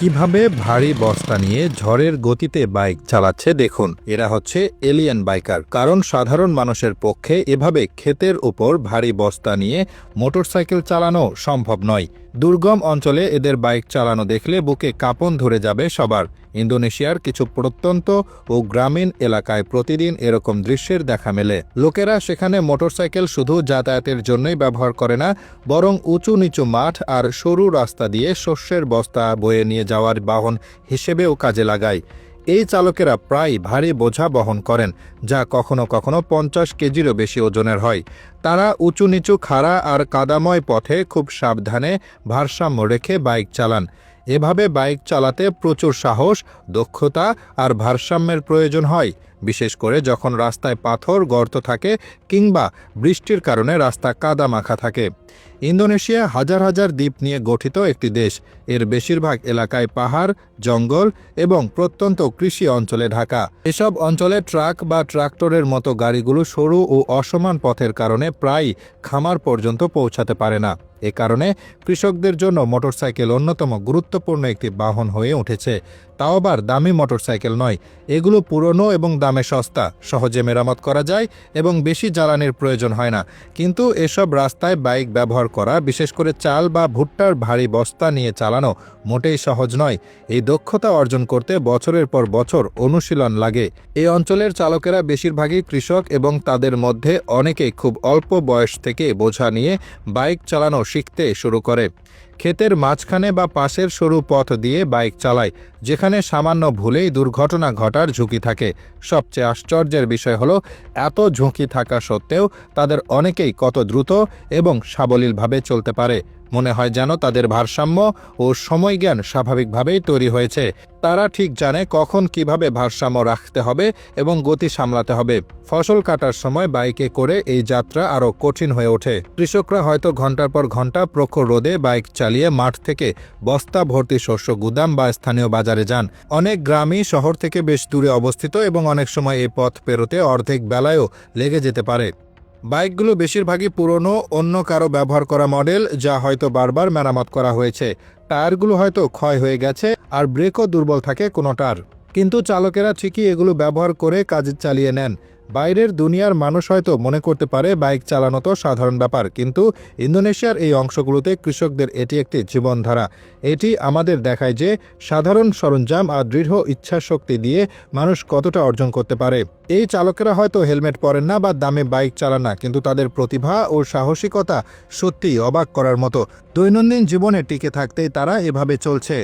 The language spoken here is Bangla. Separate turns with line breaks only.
কীভাবে ভারী বস্তা নিয়ে ঝড়ের গতিতে বাইক চালাচ্ছে দেখুন। এরা হচ্ছে এলিয়ান বাইকার। কারণ সাধারণ মানুষের পক্ষে এভাবে ক্ষেতের উপর ভারী বস্তা নিয়ে মোটরসাইকেল চালানো সম্ভব নয়। দুর্গম অঞ্চলে এদের বাইক চালানো দেখলে বুকে কাঁপন ধরে যাবে সবার। ইন্দোনেশিয়ার কিছু প্রত্যন্ত ও গ্রামীণ এলাকায় প্রতিদিন এরকম দৃশ্যের দেখা মেলে। লোকেরা সেখানে মোটরসাইকেল শুধু যাতায়াতের জন্যই ব্যবহার করে না, বরং উঁচু নিচু মাঠ আর সরু রাস্তা দিয়ে শস্যের বস্তা বয়ে নিয়ে যাওয়ার বাহন হিসেবেও কাজে লাগায়। এই চালকেরা প্রায় ভারী বোঝা বহন করেন, যা কখনো কখনো পঞ্চাশ কেজিরও বেশি ওজনের হয়। তারা উঁচু নিচু খাড়া আর কাদাময় পথে খুব সাবধানে ভারসাম্য রেখে বাইক চালান। এভাবে বাইক চালাতে প্রচুর সাহস, দক্ষতা আর ভারসাম্যের প্রয়োজন হয়। বিশেষ করে যখন রাস্তায় পাথর, গর্ত থাকে কিংবা বৃষ্টির কারণে রাস্তা কাদা মাখা থাকে। ইন্দোনেশিয়া হাজার হাজার দ্বীপ নিয়ে গঠিত একটি দেশ। এর বেশিরভাগ এলাকায় পাহাড়, জঙ্গল এবং প্রত্যন্ত কৃষি অঞ্চলে ঢাকা। এসব অঞ্চলে ট্রাক বা ট্রাক্টরের মতো গাড়িগুলো সরু ও অসমান পথের কারণে প্রায় খামার পর্যন্ত পৌঁছাতে পারে না। এ কারণে কৃষকদের জন্য মোটরসাইকেল অন্যতম গুরুত্বপূর্ণ একটি বাহন হয়ে উঠেছে। তাও আবার দামি মোটরসাইকেল নয়। এগুলো পুরনো এবং দামে সস্তা। সহজে মেরামত করা যায় এবং বেশি জ্বালানির প্রয়োজন হয় না। কিন্তু এসব রাস্তায় বাইক ব্যবহার করা, বিশেষ করে চাল বা ভুট্টার ভারী বস্তা নিয়ে চালানো মোটেই সহজ নয়। এই দক্ষতা অর্জন করতে বছরের পর বছর অনুশীলন লাগে। এই অঞ্চলের চালকেরা বেশিরভাগই কৃষক এবং তাদের মধ্যে অনেকেই খুব অল্প বয়স থেকে বোঝা নিয়ে বাইক চালানো শিখতে শুরু করে। ক্ষেতের মাঝখানে বা পাশের সরু পথ দিয়ে বাইক চালায়, যেখানে সামান্য ভুলেই দুর্ঘটনা ঘটার ঝুঁকি থাকে। সবচেয়ে আশ্চর্যের বিষয় হলো, এত ঝুঁকি থাকা সত্ত্বেও তাদের অনেকেই কত দ্রুত এবং সাবলীলভাবে চলতে পারে। মনে হয় যেন তাদের ভারসাম্য ও সময়জ্ঞান স্বাভাবিকভাবেই তৈরি হয়েছে। তারা ঠিক জানে কখন কীভাবে ভারসাম্য রাখতে হবে এবং গতি সামলাতে হবে। ফসল কাটার সময় বাইকে করে এই যাত্রা আরও কঠিন হয়ে ওঠে। কৃষকরা হয়তো ঘণ্টার পর ঘণ্টা প্রখর রোদে বাইক চালিয়ে মাঠ থেকে বস্তা ভর্তি শস্য, গুদাম বা স্থানীয় বাজারে যান। অনেক গ্রামই শহর থেকে বেশ দূরে অবস্থিত এবং অনেক সময় এই পথ পেরোতে অর্ধেক বেলায়ও লেগে যেতে পারে। বাইকগুলো বেশিরভাগই পুরনো, অন্য কারও ব্যবহার করা মডেল, যা হয়তো বারবার মেরামত করা হয়েছে। টায়ারগুলো হয়তো ক্ষয় হয়ে গেছে, আর ব্রেকও দুর্বল থাকে কোনোটার কিন্তু চালকেরা ঠিকই এগুলো ব্যবহার করে কাজ চালিয়ে নেন। বাইরের দুনিয়ার মানুষ হয়তো মনে করতে পারে বাইক চালানো তো সাধারণ ব্যাপার, কিন্তু ইন্দোনেশিয়ার এই অংশগুলোতে কৃষকদের এটি একটি জীবনধারা। এটি আমাদের দেখায় যে সাধারণ সরঞ্জাম আর দৃঢ় ইচ্ছাশক্তি দিয়ে মানুষ কতটা অর্জন করতে পারে। এই চালকেরা হয়তো হেলমেট পরেন না বা দামে বাইক চালান না, কিন্তু তাদের প্রতিভা ও সাহসিকতা সত্যিই অবাক করার মতো। দৈনন্দিন জীবনে টিকে থাকতেই তারা এভাবে চলছে।